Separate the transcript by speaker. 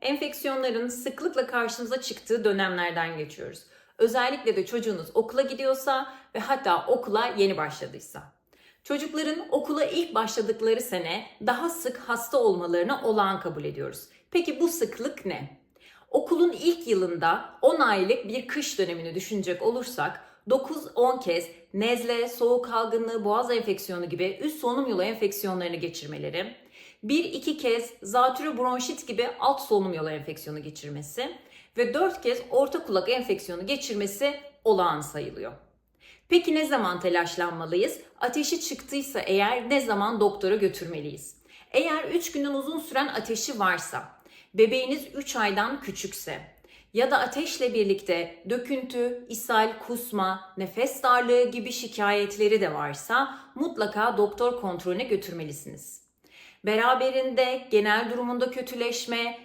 Speaker 1: Enfeksiyonların sıklıkla karşımıza çıktığı dönemlerden geçiyoruz. Özellikle de çocuğunuz okula gidiyorsa ve hatta okula yeni başladıysa. Çocukların okula ilk başladıkları sene daha sık hasta olmalarına olağan kabul ediyoruz. Peki bu sıklık ne? Okulun ilk yılında 10 aylık bir kış dönemini düşünecek olursak 9-10 kez nezle, soğuk algınlığı, boğaz enfeksiyonu gibi üst solunum yolu enfeksiyonlarını geçirmeleri, 1-2 kez zatürre bronşit gibi alt solunum yolu enfeksiyonu geçirmesi ve 4 kez orta kulak enfeksiyonu geçirmesi olağan sayılıyor. Peki ne zaman telaşlanmalıyız? Ateşi çıktıysa eğer ne zaman doktora götürmeliyiz? Eğer 3 günden uzun süren ateşi varsa, bebeğiniz 3 aydan küçükse ya da ateşle birlikte döküntü, ishal, kusma, nefes darlığı gibi şikayetleri de varsa mutlaka doktor kontrolüne götürmelisiniz. Beraberinde genel durumunda kötüleşme,